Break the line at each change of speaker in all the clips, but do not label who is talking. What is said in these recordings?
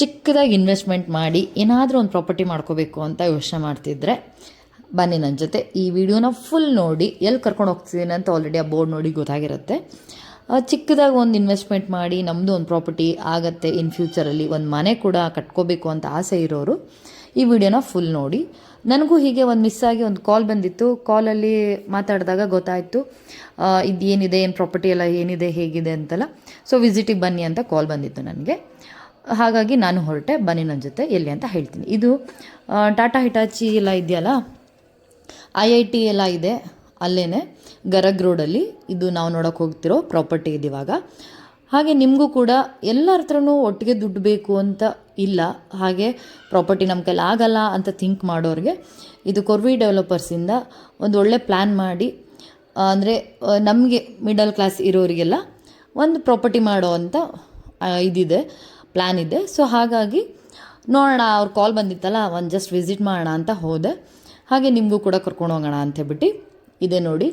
ಚಿಕ್ಕದಾಗಿ ಇನ್ವೆಸ್ಟ್ಮೆಂಟ್ ಮಾಡಿ ಏನಾದರೂ ಒಂದು ಪ್ರಾಪರ್ಟಿ ಮಾಡ್ಕೋಬೇಕು ಅಂತ ಯೋಚನೆ ಮಾಡ್ತಿದ್ರೆ ಬನ್ನಿ ನನ್ನ ಜೊತೆ. ಈ ವಿಡಿಯೋನ ಫುಲ್ ನೋಡಿ ಎಲ್ಲಿ ಕರ್ಕೊಂಡು ಹೋಗ್ತಿದ್ದೀನಿ ಅಂತ ಆಲ್ರೆಡಿ ಆ ಬೋರ್ಡ್ ನೋಡಿ ಗೊತ್ತಾಗಿರುತ್ತೆ. ಚಿಕ್ಕದಾಗಿ ಒಂದು ಇನ್ವೆಸ್ಟ್ಮೆಂಟ್ ಮಾಡಿ ನಮ್ಮದು ಒಂದು ಪ್ರಾಪರ್ಟಿ ಆಗತ್ತೆ ಇನ್ ಫ್ಯೂಚರಲ್ಲಿ ಒಂದು ಮನೆ ಕೂಡ ಕಟ್ಕೋಬೇಕು ಅಂತ ಆಸೆ ಇರೋರು, ಈ ವಿಡಿಯೋನ ಫುಲ್ ನೋಡಿ. ನನಗೂ ಹೀಗೆ ಒಂದು ಮಿಸ್ ಆಗಿ ಒಂದು ಕಾಲ್ ಬಂದಿತ್ತು. ಕಾಲಲ್ಲಿ ಮಾತಾಡಿದಾಗ ಗೊತ್ತಾಯಿತು. ಇದು ಏನಿದೆ ಏನು ಪ್ರಾಪರ್ಟಿ ಎಲ್ಲ ಏನಿದೆ, ಹೇಗಿದೆ ಅಂತೆಲ್ಲ. ಸೊ ವಿಸಿಟಿಗೆ ಬನ್ನಿ ಅಂತ ಕಾಲ್ ಬಂದಿತ್ತು ನನಗೆ. ಹಾಗಾಗಿ ನಾನು ಹೊರಟೆ, ಬನ್ನಿ ನನ್ನ ಜೊತೆ, ಎಲ್ಲಿ ಅಂತ ಹೇಳ್ತೀನಿ. ಇದು ಟಾಟಾ ಹಿಟಾಚಿ ಎಲ್ಲ ಇದೆಯಲ್ಲ? ಐ ಐ ಟಿ ಎಲ್ಲ ಇದೆ ಅಲ್ಲೇ ಗರಗ್ ರೋಡಲ್ಲಿ. ಇದು ನಾವು ನೋಡೋಕೆ ಹೋಗ್ತಿರೋ ಪ್ರಾಪರ್ಟಿ ಇದು ಹಾಗೆ ನಿಮಗೂ ಕೂಡ ಎಲ್ಲರ ಹತ್ರನೂ ಒಟ್ಟಿಗೆ ದುಡ್ಡು ಬೇಕು ಅಂತ ಇಲ್ಲ. ಹಾಗೆ ಪ್ರಾಪರ್ಟಿ ನಮ್ಮ ಕೈಲಿ ಆಗಲ್ಲ ಅಂತ ಥಿಂಕ್ ಮಾಡೋರಿಗೆ ಇದು ಕೊರ್ವಿ ಡೆವಲಪರ್ಸಿಂದ ಒಂದು ಒಳ್ಳೆ ಪ್ಲ್ಯಾನ್ ಮಾಡಿ ಅಂದರೆ ನಮಗೆ ಮಿಡಲ್ ಕ್ಲಾಸ್ ಇರೋರಿಗೆಲ್ಲ ಒಂದು ಪ್ರಾಪರ್ಟಿ ಮಾಡೋ ಅಂತ ಇದಿದೆ. ಪ್ಲ್ಯಾನ್ ಇದೆ. ಸೊ ಹಾಗಾಗಿ ನೋಡೋಣ, ಅವ್ರ ಕಾಲ್ ಬಂದಿತ್ತಲ್ಲ ಒಂದು ಜಸ್ಟ್ ವಿಸಿಟ್ ಮಾಡೋಣ ಅಂತ ಹೋದೆ. ಹಾಗೆ ನಿಮಗೂ ಕೂಡ ಕರ್ಕೊಂಡು ಹೋಗೋಣ ಅಂತ ಹೇಳ್ಬಿಟ್ಟು ಇದೆ ನೋಡಿ.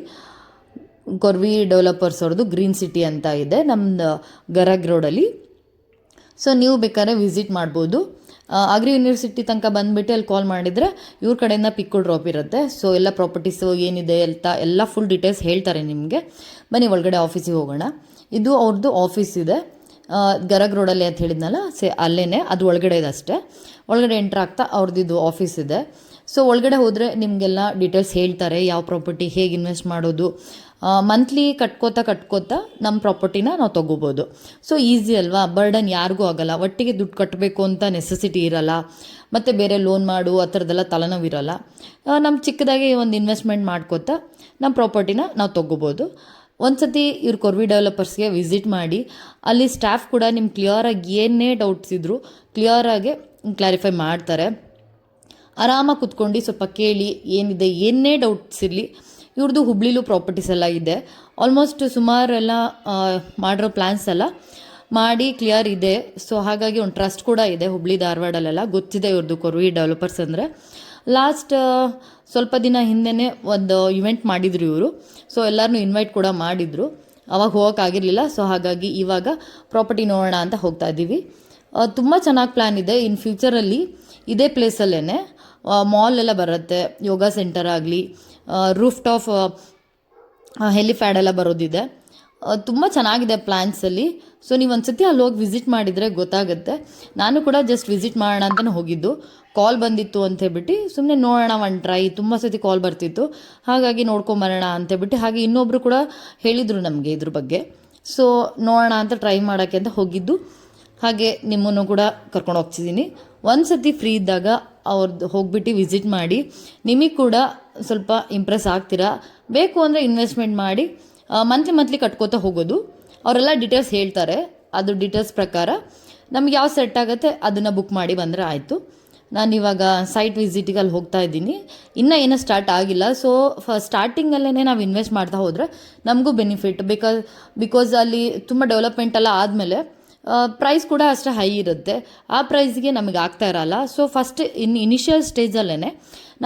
ಕೊರ್ವಿ ಡೆವಲಪರ್ಸ್ ಅವ್ರದ್ದು ಗ್ರೀನ್ ಸಿಟಿ ಅಂತ ಇದೆ ನಮ್ಮದು ಗರಗ್ ರೋಡಲ್ಲಿ ಸೊ ನೀವು ಬೇಕಾದ್ರೆ ವಿಸಿಟ್ ಮಾಡ್ಬೋದು. ಅಗ್ರಿ ಯೂನಿವರ್ಸಿಟಿ ತನಕ ಬಂದುಬಿಟ್ಟು ಅಲ್ಲಿ ಕಾಲ್ ಮಾಡಿದರೆ ಇವ್ರ ಕಡೆಯಿಂದ ಪಿಕ್ಕು ಡ್ರಾಪ್ ಇರುತ್ತೆ. ಸೊ ಎಲ್ಲ ಪ್ರಾಪರ್ಟೀಸು ಏನಿದೆ, ಅಂತ ಎಲ್ಲ ಫುಲ್ ಡೀಟೇಲ್ಸ್ ಹೇಳ್ತಾರೆ ನಿಮಗೆ. ಬನ್ನಿ, ಒಳಗಡೆ ಆಫೀಸಿಗೆ ಹೋಗೋಣ. ಇದು ಅವ್ರದ್ದು ಆಫೀಸ್ ಇದೆ. ಗರಗ್ ರೋಡಲ್ಲಿ ಅಂತ ಹೇಳಿದ್ನಲ್ಲ, ಸೇ ಅಲ್ಲೇ ಅದು ಒಳಗಡೆ ಇದೆ ಒಳಗಡೆ ಎಂಟ್ರ್ ಆಗ್ತಾ ಅವ್ರದ್ದು ಆಫೀಸ್ ಇದೆ. ಸೊ ಒಳಗಡೆ ಹೋದರೆ ನಿಮಗೆಲ್ಲ ಡೀಟೇಲ್ಸ್ ಹೇಳ್ತಾರೆ, ಯಾವ ಪ್ರಾಪರ್ಟಿ ಹೇಗೆ ಇನ್ವೆಸ್ಟ್ ಮಾಡೋದು. ಮಂತ್ಲಿ ಕಟ್ಕೋತಾ ಕಟ್ಕೋತಾ ನಮ್ಮ ಪ್ರಾಪರ್ಟಿನ ನಾವು ತೊಗೋಬೋದು. ಸೊ ಈಸಿ ಅಲ್ವಾ? ಬರ್ಡನ್ ಯಾರಿಗೂ ಆಗಲ್ಲ. ಒಟ್ಟಿಗೆ ದುಡ್ಡು ಕಟ್ಟಬೇಕು ಅಂತ ನೆಸೆಸಿಟಿ ಇರಲ್ಲ. ಮತ್ತು ಬೇರೆ ಲೋನ್ ಮಾಡು, ಆ ಥರದ್ದೆಲ್ಲ ತಲೆನೋವು ಇರಲ್ಲ ನಮ್ಮ ಚಿಕ್ಕದಾಗಿ ಒಂದು ಇನ್ವೆಸ್ಟ್ಮೆಂಟ್ ಮಾಡ್ಕೋತಾ ನಮ್ಮ ಪ್ರಾಪರ್ಟಿನ ನಾವು ತೊಗೋಬೋದು. ಒಂದ್ಸತಿ ಇವ್ರ ಕೊರ್ವಿ ಡೆವಲಪರ್ಸ್ಗೆ ವಿಸಿಟ್ ಮಾಡಿ, ಅಲ್ಲಿ ಸ್ಟಾಫ್ ಕೂಡ ನಿಮ್ಮ ಕ್ಲಿಯರಾಗಿ ಏನೇ ಡೌಟ್ಸ್ ಇದ್ದರೂ ಕ್ಲಿಯರಾಗಿ ಕ್ಲಾರಿಫೈ ಮಾಡ್ತಾರೆ. ಆರಾಮಾಗಿ ಕುತ್ಕೊಂಡು ಸ್ವಲ್ಪ ಕೇಳಿ ಏನಿದೆ, ಏನೇ ಡೌಟ್ಸ್ ಇರಲಿ ಇವ್ರದ್ದು ಹುಬ್ಳಿಲೂ ಪ್ರಾಪರ್ಟೀಸ್ ಎಲ್ಲ ಇದೆ. ಆಲ್ಮೋಸ್ಟ್ ಸುಮಾರು ಎಲ್ಲ ಮಾಡಿರೋ ಪ್ಲ್ಯಾನ್ಸ್ ಎಲ್ಲ ಮಾಡಿ ಕ್ಲಿಯರ್ ಇದೆ. ಸೊ ಹಾಗಾಗಿ ಒಂದು ಟ್ರಸ್ಟ್ ಕೂಡ ಇದೆ ಹುಬ್ಳಿ ಧಾರವಾಡಲ್ಲೆಲ್ಲ. ಗೊತ್ತಿದೆ ಇವ್ರದ್ದು ಕೊರ್ವಿ ಡೆವಲಪರ್ಸ್ ಅಂದರೆ. ಲಾಸ್ಟ್ ಸ್ವಲ್ಪ ದಿನ ಹಿಂದೆನೇ ಒಂದು ಇವೆಂಟ್ ಮಾಡಿದ್ರು ಇವರು. ಸೊ ಎಲ್ಲರನ್ನೂ ಇನ್ವೈಟ್ ಕೂಡ ಮಾಡಿದರು. ಅವಾಗ ಹೋಗೋಕ್ಕಾಗಿರಲಿಲ್ಲ ಸೊ ಹಾಗಾಗಿ ಇವಾಗ ಪ್ರಾಪರ್ಟಿ ನೋಡೋಣ ಅಂತ ಹೋಗ್ತಾ ಇದ್ದೀವಿ ತುಂಬ ಚೆನ್ನಾಗಿ ಪ್ಲ್ಯಾನ್ ಇದೆ. ಇನ್ ಫ್ಯೂಚರಲ್ಲಿ ಇದೇ ಪ್ಲೇಸಲ್ಲೇ ಮಾಲ್ ಎಲ್ಲ ಬರುತ್ತೆ. ಯೋಗ ಸೆಂಟರ್ ಆಗಲಿ ರೂಫ್ ಟಾಪ್ ಹೆಲಿಫ್ಯಾಡ್ ಎಲ್ಲ ಬರೋದಿದೆ. ತುಂಬ ಚೆನ್ನಾಗಿದೆ ಪ್ಲ್ಯಾನ್ಸಲ್ಲಿ ಸೊ ನೀವು ಒಂದ್ಸತಿ ಅಲ್ಲಿ ಹೋಗಿ ವಿಸಿಟ್ ಮಾಡಿದರೆ ಗೊತ್ತಾಗುತ್ತೆ. ನಾನು ಕೂಡ ಜಸ್ಟ್ ವಿಸಿಟ್ ಮಾಡೋಣ ಅಂತಲೇ ಹೋಗಿದ್ದು. ಕಾಲ್ ಬಂದಿತ್ತು ಅಂತ ಹೇಳ್ಬಿಟ್ಟು ಸುಮ್ಮನೆ ನೋಡೋಣ ಒನ್ ಟ್ರೈ ತುಂಬ ಸತಿ ಕಾಲ್ ಬರ್ತಿತ್ತು. ಹಾಗಾಗಿ ನೋಡ್ಕೊಂಬರೋಣ ಅಂತ ಹೇಳ್ಬಿಟ್ಟು, ಹಾಗೆ ಇನ್ನೊಬ್ಬರು ಕೂಡ ಹೇಳಿದರು ನಮಗೆ ಇದ್ರ ಬಗ್ಗೆ. ಸೊ ನೋಡೋಣ ಅಂತ ಟ್ರೈ ಮಾಡೋಕ್ಕೆ ಅಂತ ಹೋಗಿದ್ದು. ಹಾಗೆ ನಿಮ್ಮನ್ನು ಕೂಡ ಕರ್ಕೊಂಡು ಹೋಗ್ತಿದ್ದೀನಿ. ಒಂದು ಸತಿ ಫ್ರೀ ಇದ್ದಾಗ ಅವ್ರದ್ದು ಹೋಗ್ಬಿಟ್ಟು ವಿಸಿಟ್ ಮಾಡಿ. ನಿಮಗೆ ಕೂಡ ಸ್ವಲ್ಪ ಇಂಪ್ರೆಸ್ ಆಗ್ತೀರಾ? ಬೇಕು ಅಂದರೆ ಇನ್ವೆಸ್ಟ್ಮೆಂಟ್ ಮಾಡಿ. ಮಂತ್ಲಿ ಮಂತ್ಲಿ ಕಟ್ಕೋತಾ ಹೋಗೋದು. ಅವರೆಲ್ಲ ಡೀಟೇಲ್ಸ್ ಹೇಳ್ತಾರೆ. ಅದು ಡೀಟೇಲ್ಸ್ ಪ್ರಕಾರ. ನಮ್ಗೆ ಯಾವ ಸೆಟ್ ಆಗುತ್ತೆ ಅದನ್ನು ಬುಕ್ ಮಾಡಿ ಬಂದರೆ ಆಯಿತು. ನಾನು ಇವಾಗ ಸೈಟ್ ವಿಸಿಟಿಗೆ ಅಲ್ಲಿ ಹೋಗ್ತಾ ಇದ್ದೀನಿ. ಇನ್ನೂ ಏನೂ ಸ್ಟಾರ್ಟ್ ಆಗಿಲ್ಲ. ಸೊ ಫ ಸ್ಟಾರ್ಟಿಂಗಲ್ಲೇ ನಾವು ಇನ್ವೆಸ್ಟ್ ಮಾಡ್ತಾ ಹೋದರೆ ನಮಗೂ ಬೆನಿಫಿಟ್ ಬಿಕಾಸ್ ಬಿಕಾಸ್ ಅಲ್ಲಿ ತುಂಬ ಡೆವಲಪ್ಮೆಂಟ್ ಎಲ್ಲ ಆದಮೇಲೆ ಪ್ರೈಸ್ ಕೂಡ ಅಷ್ಟೇ ಹೈ ಇರುತ್ತೆ. ಆ ಪ್ರೈಸ್ಗೆ ನಮಗೆ ಆಗ್ತಾ ಇರಲ್ಲ. ಸೊ ಫಸ್ಟ್ ಇನ್ ಇನಿಷಿಯಲ್ ಸ್ಟೇಜಲ್ಲೇ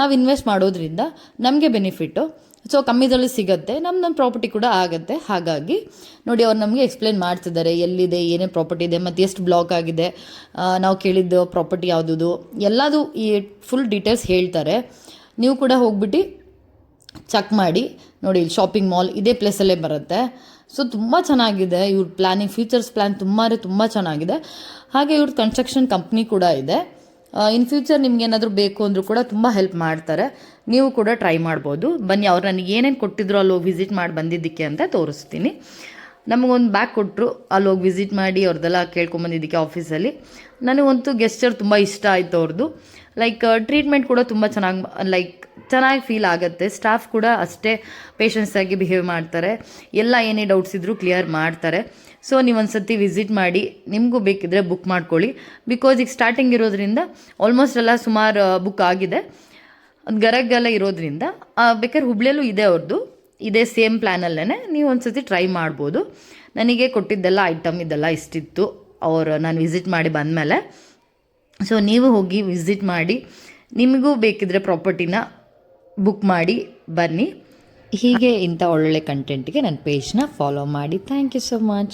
ನಾವು ಇನ್ವೆಸ್ಟ್ ಮಾಡೋದ್ರಿಂದ ನಮಗೆ ಬೆನಿಫಿಟ್ಟು ಸೊ ಕಮ್ಮಿದಲ್ಲಿ ಸಿಗುತ್ತೆ. ನಮ್ಮ ಪ್ರಾಪರ್ಟಿ ಕೂಡ ಆಗುತ್ತೆ. ಹಾಗಾಗಿ ನೋಡಿ ಅವ್ರು ನಮಗೆ ಎಕ್ಸ್ಪ್ಲೇನ್ ಮಾಡ್ತಿದ್ದಾರೆ. ಎಲ್ಲಿದೆ ಏನೇ ಪ್ರಾಪರ್ಟಿ ಇದೆ, ಮತ್ತು ಎಷ್ಟು ಬ್ಲಾಕ್ ಆಗಿದೆ. ನಾವು ಕೇಳಿದ್ದು ಪ್ರಾಪರ್ಟಿ ಯಾವುದು ಎಲ್ಲದು ಈ ಫುಲ್ ಡೀಟೇಲ್ಸ್ ಹೇಳ್ತಾರೆ. ನೀವು ಕೂಡ ಹೋಗ್ಬಿಟ್ಟು ಚೆಕ್ ಮಾಡಿ. ನೋಡಿ, ಇಲ್ಲಿ ಶಾಪಿಂಗ್ ಮಾಲ್ ಇದೇ ಪ್ಲೇಸಲ್ಲೇ ಬರುತ್ತೆ. ಸೊ ತುಂಬ ಚೆನ್ನಾಗಿದೆ. ಇವ್ರ ಪ್ಲ್ಯಾನಿಂಗ್ ಫ್ಯೂಚರ್ಸ್ ಪ್ಲ್ಯಾನ್ ತುಂಬ ತುಂಬ ಚೆನ್ನಾಗಿದೆ. ಹಾಗೆ ಇವ್ರ ಕನ್ಸ್ಟ್ರಕ್ಷನ್ ಕಂಪ್ನಿ ಕೂಡ ಇದೆ. ಇನ್ ಫ್ಯೂಚರ್ ನಿಮ್ಗೆ ಏನಾದರೂ ಬೇಕು ಅಂದರೂ ಕೂಡ ತುಂಬ ಹೆಲ್ಪ್ ಮಾಡ್ತಾರೆ. ನೀವು ಕೂಡ ಟ್ರೈ ಮಾಡ್ಬೋದು. ಬನ್ನಿ, ಅವ್ರು ನನಗೆ ಏನೇನು ಕೊಟ್ಟಿದ್ರು ಅಲ್ಲಿ ಹೋಗಿ ವಿಸಿಟ್ ಮಾಡಿ ಬಂದಿದ್ದಕ್ಕೆ ಅಂತ ತೋರಿಸ್ತೀನಿ. ನಮಗೊಂದು ಬ್ಯಾಗ್ ಕೊಟ್ಟರು ಅಲ್ಲಿ ಹೋಗಿ ವಿಸಿಟ್ ಮಾಡಿ ಅವ್ರದ್ದೆಲ್ಲ ಕೇಳ್ಕೊಂಬಂದಿದ್ದಕ್ಕೆ ಆಫೀಸಲ್ಲಿ ನನಗಂತೂ ಗೆಸ್ಚರ್ ತುಂಬ ಇಷ್ಟ ಆಯಿತು ಅವ್ರದ್ದು ಲೈಕ್ ಟ್ರೀಟ್ಮೆಂಟ್ ಕೂಡ ತುಂಬ ಚೆನ್ನಾಗಿ ಲೈಕ್ ಚೆನ್ನಾಗಿ ಫೀಲ್ ಆಗುತ್ತೆ. ಸ್ಟಾಫ್ ಕೂಡ ಅಷ್ಟೇ ಪೇಷನ್ಸಾಗಿ ಬಿಹೇವ್ ಮಾಡ್ತಾರೆ. ಎಲ್ಲ ಏನೇ ಡೌಟ್ಸ್ ಇದ್ದರೂ ಕ್ಲಿಯರ್ ಮಾಡ್ತಾರೆ. ಸೊ ನೀವು ಸತಿ ವಿಸಿಟ್ ಮಾಡಿ, ನಿಮಗೂ ಬೇಕಿದ್ರೆ ಬುಕ್ ಮಾಡ್ಕೊಳ್ಳಿ. ಬಿಕಾಸ್ ಈಗ ಸ್ಟಾರ್ಟಿಂಗ್ ಇರೋದ್ರಿಂದ ಆಲ್ಮೋಸ್ಟ್ ಎಲ್ಲ ಸುಮಾರು ಬುಕ್ ಆಗಿದೆ. ಒಂದು ಗರಗೆಲ್ಲ ಇರೋದ್ರಿಂದ ಬೇಕಾದ್ರೆ ಹುಬ್ಳಿಯಲ್ಲೂ ಇದೆ ಅವ್ರದ್ದು ಇದೇ ಸೇಮ್ ಪ್ಲ್ಯಾನಲ್ಲೇ ನೀವು ಒಂದು ಸತಿ ಟ್ರೈ ಮಾಡ್ಬೋದು. ನನಗೆ ಕೊಟ್ಟಿದ್ದೆಲ್ಲ ಐಟಮ್ ಇದೆಲ್ಲ ಇಷ್ಟಿತ್ತು. ಅವರು, ನಾನು ವಿಸಿಟ್ ಮಾಡಿ ಬಂದಮೇಲೆ. ಸೊ ನೀವು ಹೋಗಿ ವಿಸಿಟ್ ಮಾಡಿ, ನಿಮಗೂ ಬೇಕಿದ್ರೆ ಪ್ರಾಪರ್ಟಿನ ಬುಕ್ ಮಾಡಿ, ಬನ್ನಿ. ಹೀಗೆ ಇಂಥ ಒಳ್ಳೊಳ್ಳೆ ಕಂಟೆಂಟ್ಗೆ ನನ್ನ ಪೇಜ್ನ ಫಾಲೋ ಮಾಡಿ. Thank you so much